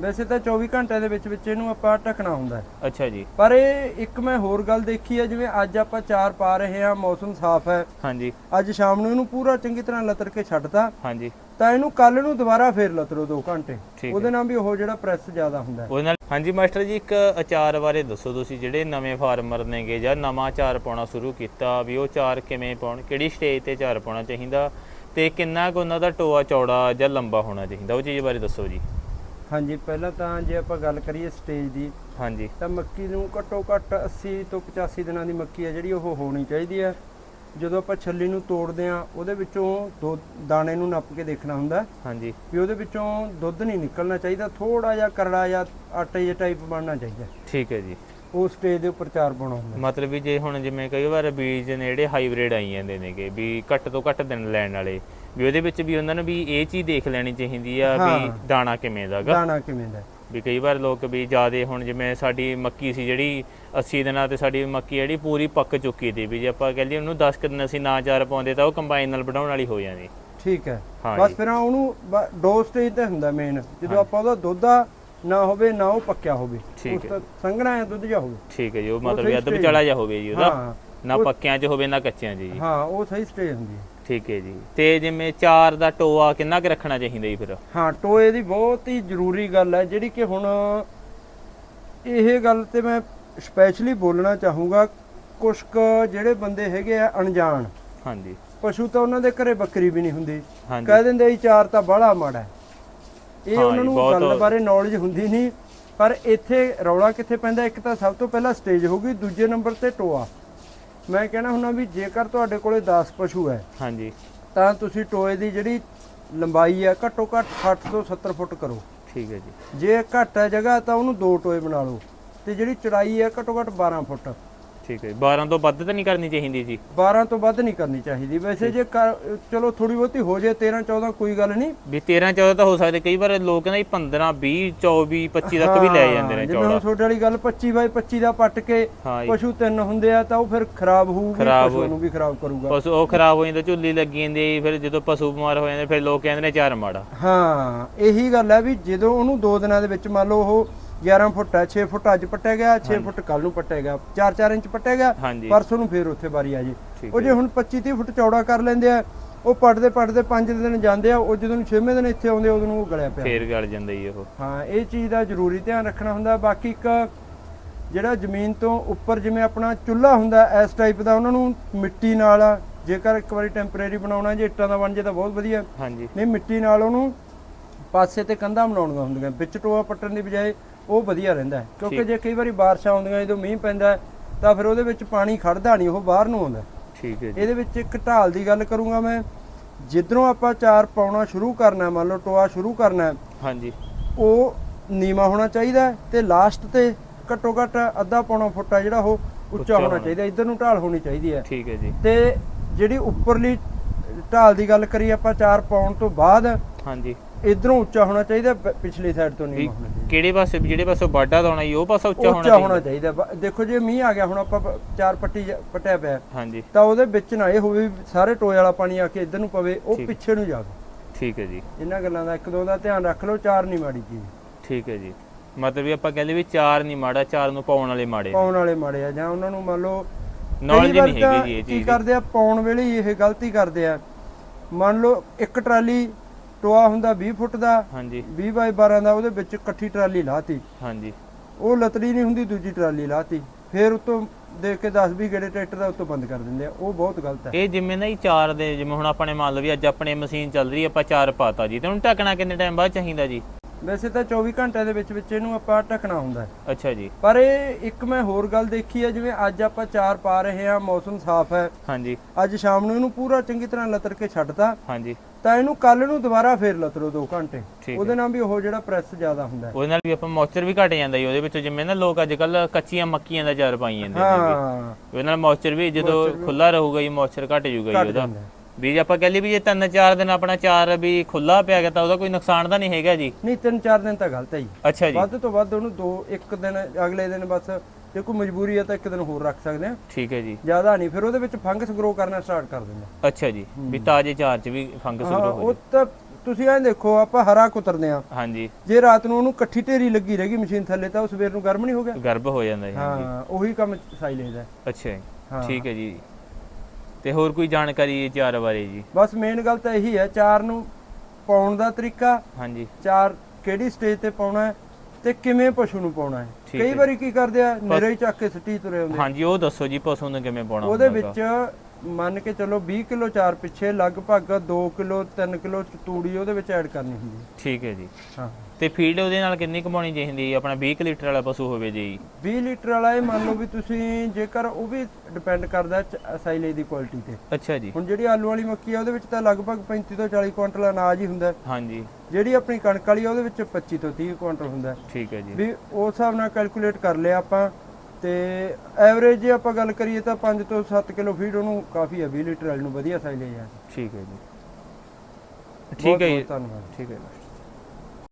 ਵੈਸੇ ਤਾਂ 24 ਘੰਟਿਆਂ ਦੇ ਵਿੱਚ ਵਿੱਚ ਇਹਨੂੰ ਆਪਾਂ ਢੱਕਣਾ ਹੁੰਦਾ। ਅੱਛਾ ਜੀ। ਪਰ ਇਹ ਇੱਕ ਮੈਂ ਹੋਰ ਗੱਲ ਦੇਖੀ ਹੈ ਜਿਵੇਂ ਅੱਜ ਆਪਾਂ ਚਾਰ ਪਾ ਰਹੇ ਹਾਂ ਮੌਸਮ ਸਾਫ਼ ਹੈ। ਹਾਂਜੀ। ਅੱਜ ਸ਼ਾਮ ਨੂੰ ਇਹਨੂੰ ਪੂਰਾ ਚੰਗੀ ਤਰ੍ਹਾਂ ਲਤਰ ਕੇ ਛੱਡਤਾ। ਹਾਂਜੀ। ਤਾਂ ਇਹਨੂੰ ਕੱਲ ਨੂੰ ਦੁਬਾਰਾ ਫੇਰ ਲਤਰੋ 2 ਘੰਟੇ। ਉਹਦੇ ਨਾਲ ਵੀ ਉਹ ਜਿਹੜਾ ਪ੍ਰੈਸ ਜ਼ਿਆਦਾ ਹੁੰਦਾ ਉਹਦੇ ਨਾਲ ਹਾਂਜੀ ਮਾਸਟਰ ਜੀ ਇੱਕ ਅਚਾਰ ਬਾਰੇ ਦੱਸੋ ਤੁਸੀਂ ਜਿਹੜੇ ਨਵੇਂ ਫਾਰਮਰ ਨੇਗੇ ਜਾਂ ਨਵਾਂ ਅਚਾਰ ਪਾਉਣਾ ਸ਼ੁਰੂ ਕੀਤਾ ਵੀ ਉਹ ਅਚਾਰ ਕਿਵੇਂ ਪਾਉਣ ਕਿਹੜੀ ਸਟੇਜ ਤੇ ਅਚਾਰ ਪਾਉਣਾ ਚਾਹੀਦਾ ਤੇ ਕਿੰਨਾ ਕੁ ਉਹਨਾਂ ਦਾ ਟੋਆ ਚੌੜਾ ਜਾਂ ਲੰਬਾ ਹੋਣਾ ਚਾਹੀਦਾ ਉਹ ਚੀਜ਼ ਬਾਰੇ ਦੱਸੋ ਜੀ। ਹਾਂਜੀ ਪਹਿਲਾਂ ਤਾਂ ਜੇ ਆਪਾਂ ਗੱਲ ਕਰੀਏ ਸਟੇਜ ਦੀ ਹਾਂਜੀ। ਤਾਂ ਮੱਕੀ ਨੂੰ ਘੱਟੋ ਘੱਟ 80 ਤੋਂ 85 ਦਿਨਾਂ ਦੀ ਮੱਕੀ ਹੈ ਜਿਹੜੀ ਉਹ ਹੋਣੀ ਚਾਹੀਦੀ ਹੈ। ਜਦੋਂ ਆਪਾਂ ਛੱਲੀ ਨੂੰ ਤੋੜਦੇ ਆ ਉਹਦੇ ਵਿੱਚੋਂ ਦੋ ਦਾਣੇ ਨੂੰ ਨੱਪ ਕੇ ਦੇਖਣਾ ਹੁੰਦਾ ਹਾਂਜੀ। ਵੀ ਉਹਦੇ ਵਿੱਚੋਂ ਦੁੱਧ ਨਹੀਂ ਨਿਕਲਣਾ ਚਾਹੀਦਾ ਥੋੜਾ ਜਿਹਾ ਕਰੜਾ ਜਾਂ ਆਟੇ ਜਿਹੇ ਟਾਈਪ ਬਣਨਾ ਚਾਹੀਦਾ ਠੀਕ ਹੈ ਜੀ। ਉਹ ਸਟੇਜ ਦੇ ਉੱਪਰ ਚਾਰ ਪਾਉਣਾ ਹੁੰਦਾ ਮਤਲਬ ਵੀ ਜੇ ਹੁਣ ਜਿਵੇਂ ਕਈ ਵਾਰ ਬੀਜ ਨੇ ਜਿਹੜੇ ਹਾਈਬ੍ਰਿਡ ਆਈ ਜਾਂਦੇ ਨੇਗੇ ਵੀ ਘੱਟ ਤੋਂ ਘੱਟ ਦਿਨ ਲੈਣ ਵਾਲੇ ਵੀ ਉਹਦੇ ਵਿੱਚ ਵੀ ਉਹਨਾਂ ਨੂੰ ਵੀ ਇਹ ਚੀਜ਼ ਦੇਖ ਲੈਣੀ ਚਾਹੀਦੀ ਆ ਵੀ। ਦਾਣਾ ਕਿਵੇਂ ਦਾਗਾ ਦਾਣਾ ਕਿਵੇਂ ਦਾ। ਵੀ ਕਈ ਵਾਰ ਲੋਕ ਵੀ ਜਿਆਦੇ ਹੁਣ ਜਿਵੇਂ ਸਾਡੀ ਮੱਕੀ ਸੀ ਜਿਹੜੀ 80 ਦਿਨਾਂ ਤੇ ਸਾਡੀ ਮੱਕੀ ਜਿਹੜੀ ਪੂਰੀ ਪੱਕ ਚੁੱਕੀ ਸੀ ਵੀ ਜੇ ਆਪਾਂ ਕਹਿ ਲਈਏ ਉਹਨੂੰ 10 ਕੁ ਦਿਨ ਅਸੀਂ ਨਾ ਚਾਰ ਪਾਉਂਦੇ ਤਾਂ ਉਹ ਕੰਬਾਈਨ ਨਾਲ ਵਢਾਉਣ ਵਾਲੀ ਹੋ ਜਾਂਦੀ। ਠੀਕ ਹੈ। ਬਸ। ਫਿਰ ਉਹਨੂੰ ਦੋ ਸਟੇਜ ਤੇ ਹੁੰਦਾ ਮੇਨ ਜਦੋਂ ਆਪਾਂ ਉਹਦਾ ਦੁੱਧ ਨਾ ਹੋਵੇ ਨਾ ਉਹ ਪੱਕਿਆ ਹੋਵੇ। ਉਸ। ਤੋਂ ਸੰਘਣਾ ਹੈ ਦੁੱਧ ਜਾ ਹੋਵੇ। ਠੀਕ ਹੈ ਜੀ ਉਹ ਮਤਲਬ ਅੱਧ ਵਿਚਾਲਾ ਜਾ ਹੋਵੇ ਜੀ ਉਹਦਾ। ਨਾ ਪੱਕਿਆਂ 'ਚ ਹੋਵੇ ਨਾ ਕੱਚਿਆਂ 'ਚ ਜੀ। ਹਾਂ ਉਹ ਸਹੀ ਸਟੇਜ ਹੁੰਦੀ ਹੈ। ਠੀਕ ਹੈ ਜੀ। ਤੇ ਜਿਵੇਂ ਚਾਰ ਦਾ ਟੋਆ ਕਿੰਨਾ ਕੁ ਰੱਖਣਾ ਚਾਹੀਦਾ ਜੀ ਫਿਰ? ਹਾਂ ਟੋਏ ਦੀ ਬਹੁਤ ਹੀ ਜ਼ਰੂਰੀ ਗੱਲ ਹੈ ਜਿਹੜੀ ਕਿ ਹੁਣ ਇਹ ਗੱਲ ਤੇ ਮੈਂ ਸਪੈਸ਼ਲੀ ਬੋਲਣਾ ਚਾਹੂੰਗਾ ਕੁਛ ਕੁ ਜਿਹੜੇ ਬੰਦੇ ਹੈਗੇ ਆ ਅਣਜਾਣ ਹਾਂਜੀ। ਪਸ਼ੂ ਤਾਂ ਉਹਨਾਂ ਦੇ ਘਰੇ ਬੱਕਰੀ ਵੀ ਨਹੀਂ ਹੁੰਦੀ। ਕਹਿ ਦਿੰਦੇ ਇਹ ਚਾਰ ਤਾਂ ਬੜਾ ਮਾੜਾ ਇਹ ਉਹਨਾਂ ਨੂੰ ਗੱਲ ਬਾਰੇ ਨੌਲੇਜ ਹੁੰਦੀ ਨਹੀਂ ਪਰ ਇੱਥੇ ਰੌਲਾ ਕਿੱਥੇ ਪੈਂਦਾ ਇੱਕ ਤਾਂ ਸਭ ਤੋਂ ਪਹਿਲਾਂ ਸਟੇਜ ਹੋਊਗੀ ਦੂਜੇ ਨੰਬਰ ਤੇ ਟੋਆ। ਮੈਂ ਕਹਿਣਾ ਹੁੰਦਾ ਵੀ ਜੇਕਰ ਤੁਹਾਡੇ ਕੋਲੇ 10 ਪਸ਼ੂ ਹੈ ਹਾਂਜੀ। ਤਾਂ ਤੁਸੀਂ ਟੋਏ ਦੀ ਜਿਹੜੀ ਲੰਬਾਈ ਹੈ ਘੱਟੋ ਘੱਟ 60 ਤੋਂ 70 ਫੁੱਟ ਕਰੋ। ਠੀਕ ਹੈ ਜੀ। ਜੇ ਘੱਟ ਹੈ ਜਗ੍ਹਾ ਤਾਂ ਉਹਨੂੰ ਦੋ ਟੋਏ ਬਣਾ ਲਓ। ਤੇ ਜਿਹੜੀ ਚੜਾਈ ਹੈ ਘੱਟੋ ਘੱਟ 12 ਫੁੱਟ। ਠੀਕ ਹੈ। ਜੀ। 12 ਤੋਂ ਵੱਧ ਤਾਂ ਨਹੀਂ ਕਰਨੀ ਚਾਹੀਦੀ ਜੀ? 12 ਤੋਂ ਵੱਧ ਨਹੀਂ ਕਰਨੀ ਚਾਹੀਦੀ। ਵੈਸੇ ਜੇ ਕਰ- ਚਲੋ ਥੋੜੀ ਬਹੁਤੀ ਹੋ ਜੇ 13 14 ਕੋਈ ਗੱਲ ਨਹੀਂ। ਵੀ 13 14 ਤਾਂ ਹੋ ਸਕਦੇ। ਕਈ ਵਾਰ ਲੋਕ ਜੀ 15 20 24 25 ਤੱਕ ਵੀ ਲੈ ਜਾਂਦੇ ਨੇ ਜਿਵੇਂ ਹੁਣ ਚੌੜਾ ਤੁਹਾਡੇ ਵਾਲੀ ਗੱਲ 25 ਬਾਈ 25 ਦਾ ਪੱਟ ਕੇ ਹਾਂ ਜੀ। ਪਸ਼ੂ ਤਿੰਨ ਹੁੰਦੇ ਆ ਤਾਂ ਉਹ ਫਿਰ ਖਰਾਬ ਹੋਊਗੀ ਖਰਾਬ ਪਸ਼ੂ ਨੂੰ ਵੀ ਖਰਾਬ ਕਰੂਗਾ। ਪਸ਼ੂ ਉਹ ਖਰਾਬ ਹੋ ਜਾਂਦਾ ਝੁੱਲੀ ਲੱਗੀ ਜਾਂਦੀ ਹੈ ਜੀ, ਫਿਰ ਜਦੋਂ ਪਸ਼ੂ ਬਿਮਾਰ ਹੋ ਜਾਂਦੇ ਫਿਰ ਲੋਕ ਕਹਿੰਦੇ ਨੇ ਚਾਰ ਮਾੜਾ। ਹਾਂ ਇਹੀ ਗੱਲ ਹੈ ਵੀ ਜਦੋਂ ਉਹਨੂੰ ਦੋ ਦਿਨਾਂ ਦੇ ਵਿੱਚ ਮੰਨ ਲਓ ਉਹ 11 ਫੁੱਟ ਹੈ 6 ਫੁੱਟ ਅੱਜ ਪੱਟਿਆ ਗਿਆ 6 ਫੁੱਟ ਕੱਲ ਨੂੰ ਪੱਟਿਆ ਗਿਆ 4-4 ਇੰਚ ਪੱਟਿਆ ਗਿਆ ਪਰਸੋਂ ਨੂੰ ਫੇਰ ਉੱਥੇ ਵਾਰੀ ਆ ਜੀ। ਉਹ ਜੇ ਹੁਣ 25-30 ਫੁੱਟ ਚੌੜਾ ਕਰ ਲੈਂਦੇ ਆ ਉਹ ਪੱਟਦੇ ਪੱਟਦੇ 5 ਦਿਨ ਜਾਂਦੇ ਆ ਉਹ ਜਦੋਂ 6ਵੇਂ ਦਿਨ ਇੱਥੇ ਆਉਂਦੇ ਉਦੋਂ ਉਹ ਗਲਿਆ ਪਿਆ। ਫੇਰ ਗਲ ਜਾਂਦਾ ਜੀ ਉਹ। ਹਾਂ ਇਹ ਚੀਜ਼ ਦਾ ਜ਼ਰੂਰੀ ਧਿਆਨ ਰੱਖਣਾ ਹੁੰਦਾ। ਬਾਕੀ ਇੱਕ ਜਿਹੜਾ ਜ਼ਮੀਨ ਤੋਂ ਉੱਪਰ ਜਿਵੇਂ ਆਪਣਾ ਚੁੱਲ੍ਹਾ ਹੁੰਦਾ ਇਸ ਟਾਈਪ ਦਾ ਉਹਨਾਂ ਨੂੰ ਮਿੱਟੀ ਨਾਲ ਜੇਕਰ ਇੱਕ ਵਾਰੀ ਟੈਂਪਰੇਰੀ ਬਣਾਉਣਾ ਜੇ ਇੱਟਾਂ ਦਾ ਬਣ ਜੇ ਤਾਂ ਬਹੁਤ ਵਧੀਆ। ਹਾਂਜੀ। ਨਹੀਂ ਮਿੱਟੀ ਨਾਲ ਉਹਨੂੰ ਪਾਸੇ ਤੇ ਕੰਧਾਂ ਬਣਾਉਣੀਆਂ ਹੁੰਦੀਆਂ ਵਿੱਚ ਟੋਆ ਪੱਟਣ ਦੀ ਬਜਾਏ ਉਹ ਵਧੀਆ ਰਹਿੰਦਾ। ਕਿਉਂਕਿ। ਜੇ ਕਈ ਵਾਰੀ ਬਾਰਿਸ਼ਾਂ ਆਉਂਦੀਆਂ ਜਦੋਂ ਮੀਂਹ ਪੈਂਦਾ ਤਾਂ ਫਿਰ ਉਹਦੇ ਵਿੱਚ ਪਾਣੀ ਖੜਦਾ ਨਹੀਂ ਉਹ ਬਾਹਰ ਨੂੰ ਆਉਂਦਾ ਠੀਕ ਹੈ ਜੀ ਇਹਦੇ ਵਿੱਚ ਇੱਕ ਢਾਲ ਦੀ ਗੱਲ ਕਰੂੰਗਾ ਮੈਂ ਜਿੱਧਰੋਂ ਆਪਾਂ ਚਾਰ ਪਾਉਣਾ ਸ਼ੁਰੂ ਕਰਨਾ ਮੰਨ ਲਓ ਟੋਆ ਸ਼ੁਰੂ ਕਰਨਾ ਹਾਂਜੀ ਉਹ ਨੀਵਾ ਹੋਣਾ ਚਾਹੀਦਾ ਤੇ ਲਾਸਟ ਤੇ ਘੱਟੋ ਘੱਟ ਅੱਧਾ ਪੌਣਾ ਫੁੱਟ ਆ ਜਿਹੜਾ ਉਹ ਉੱਚਾ ਹੋਣਾ। ਚਾਹੀਦਾ ਇੱਧਰ ਨੂੰ ਢਾਲ ਹੋਣੀ ਚਾਹੀਦੀ ਹੈ ਠੀਕ ਹੈ ਜੀ ਤੇ ਜਿਹੜੀ ਉੱਪਰਲੀ ਢਾਲ ਦੀ ਗੱਲ ਕਰੀ ਆਪਾਂ ਚਾਰ ਪਾਉਣ ਤੋਂ ਬਾਅਦ ਹਾਂਜੀ। ਇਧਰੋਂ ਉੱਚਾ ਹੋਣਾ ਚਾਹੀਦਾ ਪ- ਪਿਛਲੀ ਸਾਈਡ ਤੋਂ ਵੀ ਨੀਵਾਂ ਹੋਣਾ ਚਾਹੀਦਾ। ਕਿਹੜੇ ਪਾਸੇ ਜਿਹੜੇ ਪਾਸੇ ਵਾਢਾ ਦਾਉਣਾ ਜੀ ਉਹ ਪਾਸਾ ਉੱਚਾ ਹੋਣਾ ਉੱਚਾ ਹੋਣਾ ਚਾਹੀਦਾ। ਚਾਹੀਦਾ ਬ- ਦੇਖੋ ਜੇ ਮੀਂਹ ਆ ਗਿਆ ਹੁਣ ਆਪਾਂ ਪ- ਚਾਰ ਪੱਟੀ ਜ- ਪੱਟਿਆ ਪਿਆ। ਹਾਂਜੀ। ਤਾਂ ਉਹਦੇ ਵਿੱਚ ਨਾ ਇਹ ਹੋਵੇ ਵੀ ਸਾਰੇ ਟੋਏ ਵਾਲਾ ਪਾਣੀ ਆ ਕੇ ਇਧਰ ਨੂੰ ਪਵੇ ਉਹ ਠੀਕ। ਪਿੱਛੇ ਨੂੰ ਜਾਵੇ। ਠੀਕ ਹੈ ਜੀ। ਇਹਨਾਂ ਗੱਲਾਂ ਦਾ ਇੱਕ ਦੋ ਦਾ ਧਿਆਨ ਰੱਖ ਲਓ ਚਾਰ ਨਹੀਂ ਮਾੜੀ ਚੀਜ਼। ਠੀਕ ਹੈ ਜੀ। ਮਤਲਬ ਵੀ ਆਪਾਂ ਕਹਿੰਦੇ ਵੀ ਚਾਰ ਨਹੀਂ ਮਾੜਾ ਚਾਰ ਨੂੰ ਪਾਉਣ ਵਾਲੇ ਮਾੜੇ ਪਾਉਣ ਵਾਲੇ ਮਾੜੇ ਆ ਜਾਂ ਉਹਨਾਂ ਨੂੰ ਮੰਨ ਲਓ ਨੌਲੇਜ ਕਈ ਵਾਰ ਨਹੀਂ ਤਾਂ ਹੈਗੀ ਜੀ ਇਹ ਕੀ ਚੀਜ਼ ਦੀ। ਕਰਦੇ ਆ ਪਾਉਣ ਵੇਲੇ ਹੀ ਇਹ ਗਲਤੀ ਕਰਦੇ ਆ। ਮੰਨ ਲਓ ਇੱਕ ਟਰਾਲੀ ਟੋਆ ਹੁੰਦਾ 20 ਫੁੱਟ ਦਾ ਹਾਂਜੀ। 20 ਬਾਈ 12 ਦਾ ਉਹਦੇ ਵਿੱਚ ਇਕੱਠੀ ਟਰਾਲੀ ਲਾਤੀ। ਹਾਂਜੀ। ਉਹ ਲਤੜੀ ਨਹੀਂ ਹੁੰਦੀ ਦੂਜੀ ਟਰਾਲੀ ਲਾਤੀ। ਫਿਰ ਉਤੋਂ ਦੇਖ ਕੇ 10 20 ਗੇੜੇ ਟਰੈਕਟਰ ਦਾ ਉਤੋਂ ਬੰਦ ਕਰ ਦਿੰਦੇ ਆ। ਉਹ ਬਹੁਤ ਗਲਤ ਹੈ। ਇਹ ਜਿਵੇਂ ਨਾ ਜੀ ਚਾਰ ਦੇ ਜਿਵੇਂ ਹੁਣ ਆਪਣੇ ਮੰਨ ਲਓ ਵੀ ਅੱਜ ਆਪਣੇ ਮਸ਼ੀਨ ਚੱਲ ਰਹੀ ਹੈ ਆਪਾਂ ਚਾਰ ਪਾਤਾ ਜੀ। ਤੇ ਉਹਨੂੰ ਢੱਕਣਾ ਕਿੰਨੇ ਟਾਈਮ ਬਾਅਦ ਚਾਹੀਦਾ ਜੀ? ਵੈਸੇ ਤਾਂ 24 ਘੰਟਿਆਂ ਦੇ ਵਿੱਚ ਵਿੱਚ ਇਹਨੂੰ ਆਪਾਂ ਢੱਕਣਾ ਹੁੰਦਾ ਹੈ। ਅੱਛਾ ਜੀ। ਪਰ ਇਹ ਇੱਕ ਮੈਂ ਹੋਰ ਗੱਲ ਦੇਖੀ ਹੈ ਜਿਵੇਂ ਅੱਜ ਆਪਾਂ ਚਾਰ ਪਾ ਰਹੇ ਹਾਂ ਮੌਸਮ ਸਾਫ਼ ਹੈ। ਹਾਂਜੀ। ਅੱਜ ਸ਼ਾਮ ਨੂੰ ਇਹਨੂੰ ਪੂਰਾ ਚੰਗੀ ਤਰ੍ਹਾਂ ਲਤਰ ਕੇ ਛੱਡਤਾ। ਹਾਂਜੀ। ਤਾਂ ਇਹਨੂੰ ਕੱਲ ਨੂੰ ਦੁਬਾਰਾ ਫੇਰ ਲਤਰੋ 2 ਘੰਟੇ। ਉਹਦੇ ਨਾਲ ਵੀ ਉਹ ਜਿਹੜਾ ਪ੍ਰੈਸ ਜ਼ਿਆਦਾ ਹੁੰਦਾ ਉਹਦੇ ਨਾਲ ਵੀ ਆਪਾਂ ਮੌਇਸਚਰ ਵੀ ਘਟ ਜਾਂਦਾ ਜੀ ਉਹਦੇ ਵਿੱਚ ਜਿਵੇਂ ਨਾ ਲੋਕ ਅੱਜ ਕੱਲ ਕੱਚੀਆਂ ਮੱਕੀਆਂ ਦਾ ਚਾਰ ਪਾਈ ਜਾਂਦੇ ਨੇ ਹਾਂ। ਉਹਦੇ ਨਾਲ ਮੌਇਸਚਰ ਵੀ ਜਦੋਂ ਖੁੱਲਾ ਰਹੂਗਾ ਜੀ ਮੌਇਸਚਰ ਘਟ ਜਾਊਗਾ ਜੀ ਘੱਟ ਉਹਦਾ। ਵੀ ਜੇ ਆਪਾਂ ਕਹਿ ਲਈ ਵੀ ਜੇ ਤਿੰਨ ਚਾਰ ਦਿਨ ਆਪਣਾ ਚਾਰ ਵੀ ਖੁੱਲਾ ਪਿਆ ਗਿਆ ਤਾਂ ਉਹਦਾ ਕੋਈ ਨੁਕਸਾਨ ਤਾਂ ਨਹੀਂ ਹੈਗਾ ਜੀ? ਨਹੀਂ ਤਿੰਨ ਚਾਰ ਦਿਨ ਤਾਂ ਗਲਤ ਹੈ ਜੀ। ਅੱਛਾ ਜੀ। ਵੱਧ ਤੋਂ ਵੱਧ ਉਹਨੂੰ ਦੋ ਇੱਕ ਦਿਨ ਅਗਲੇ ਦਿਨ ਬਸ ਜੇ ਕੋਈ ਮਜਬੂਰੀ ਹੈ ਤਾਂ ਇੱਕ ਦਿਨ ਹੋਰ ਰੱਖ ਸਕਦੇ ਆ ਠੀਕ ਹੈ ਜੀ। ਜ਼ਿਆਦਾ ਨਹੀਂ ਫਿਰ ਉਹਦੇ ਵਿੱਚ ਫੰਗਸ ਗਰੋ ਕਰਨਾ ਸਟਾਰਟ ਕਰ ਦਿੰਦਾ ਅੱਛਾ ਜੀ ਵੀ ਤਾਜ਼ੇ ਚਾਰ ਚ ਵੀ ਫੰਗਸ ਸ਼ੁਰੂ ਹੋ ਉਹ ਤਾਂ ਤੁਸੀਂ ਐਂ ਦੇਖੋ ਆਪਾਂ ਹਰਾ ਕੁਤਰਦੇ ਆ ਹਾਂਜੀ। ਜੇ ਰਾਤ ਨੂੰ ਉਹਨੂੰ ਇਕੱਠੀ ਢੇਰੀ ਲੱਗੀ ਰਹੇਗੀ ਮਸ਼ੀਨ ਥੱਲੇ ਤਾਂ ਉਹ ਸਵੇਰ ਨੂੰ ਗਰਮ ਨਹੀਂ ਹੋ ਗਿਆ। ਗਰਭ ਹੋ ਜਾਂਦਾ ਜੀ ਹਾਂ ਉਹੀ ਕੰਮ ਸਾਈਲੇਜ ਦਾ ਅੱਛਾ ਜੀ। ਠੀਕ ਹੈ ਜੀ। ਤੇ ਹੋਰ ਕੋਈ ਜਾਣਕਾਰੀ ਇਹ ਚਾਰ ਬਾਰੇ ਜੀ ਬਸ ਮੇਨ ਗੱਲ ਤਾਂ ਇਹੀ ਹੈ ਚਾਰ ਨੂੰ ਪਾਉਣ ਦਾ ਤਰੀਕਾ ਹਾਂਜੀ ਚਾਰ ਕਿਹੜੀ ਸਟੇਜ ਤੇ ਪਾਉਣਾ ਹੈ ਤੇ ਕਿਵੇਂ ਪਸ਼ੂ ਨੂੰ ਪਾਉਣਾ ਹੈ ਕਈ। ਵਾਰੀ ਕੀ ਕਰਦੇ ਆ ਨਿਰੇ ਚੱਕ ਕੇ ਸੱਟੀ ਤੁਰੇ ਹੁੰਦੇ ਹਾਂਜੀ ਉਹ ਦੱਸੋ ਜੀ ਪਸ਼ੂ ਨੂੰ ਕਿਵੇਂ ਪਾਉਣਾ ਉਹਦੇ? ਵਿੱਚ ਮੰਨ ਕੇ ਚੱਲੋ 20 ਕਿਲੋ ਚਾਰ ਪਿੱਛੇ ਲਗਭਗ 2 ਕਿਲੋ 3 ਕਿਲੋ ਤੂੜੀ ਉਹਦੇ ਵਿੱਚ ਐਡ ਕਰਨੀ ਹੁੰਦੀ ਹੈ। ਠੀਕ ਹੈ ਜੀ। ਹਾਂ। ਤੇ ਫੀਡ ਉਹਦੇ ਨਾਲ ਕਿੰਨੀ ਕਮਾਉਣੀ ਚਾਹੀਦੀ ਹੈ? ਆਪਣਾ 20 ਕੁ ਲੀਟਰ ਵਾਲਾ ਪਸ਼ੂ ਹੋਵੇ ਜੀ। 20 ਲੀਟਰ ਵਾਲਾ ਇਹ ਮੰਨ ਲਓ ਵੀ ਤੁਸੀਂ ਜੇਕਰ ਉਹ ਵੀ ਡਿਪੈਂਡ ਕਰਦਾ ਸਾਈਲੇਜ ਦੀ ਕੁਆਲਿਟੀ ਤੇ। ਅੱਛਾ ਜੀ। ਹੁਣ ਜਿਹੜੀ ਆਲੂ ਵਾਲੀ ਮੱਕੀ ਆ ਉਹਦੇ ਵਿੱਚ ਤਾਂ ਲਗਭਗ 35 ਤੋਂ 40 ਕੁਇੰਟਲ ਅਨਾਜ ਹੀ ਹੁੰਦਾ। ਹਾਂਜੀ। ਜਿਹੜੀ ਆਪਣੀ ਕਣਕ ਵਾਲੀ ਆ ਉਹਦੇ ਵਿੱਚ 25 ਤੋਂ 30 ਕੁਇੰਟਲ ਹੁੰਦਾ। ਠੀਕ ਹੈ ਜੀ। ਵੀ ਉਸ ਹਿਸਾਬ ਨਾਲ ਕੈਲਕੂਲੇਟ ਕਰ ਲਿਆ ਆਪਾਂ ਤੇ ਐਵਰੇਜ ਜੇ ਆਪਾਂ ਗੱਲ ਕਰੀਏ ਤਾਂ 5 ਤੋਂ 7 ਕਿਲੋ ਫੀਡ ਉਹਨੂੰ ਕਾਫੀ ਹੈ 20 ਲੀਟਰ ਵਾਲੀ ਨੂੰ ਵਧੀਆ ਸਾਈਲੇਜ ਹੈ ਠੀਕ ਹੈ ਜੀ। ਠੀਕ ਹੈ ਜੀ। ਧੰਨਵਾਦ। ਠੀਕ ਹੈ ਜੀ।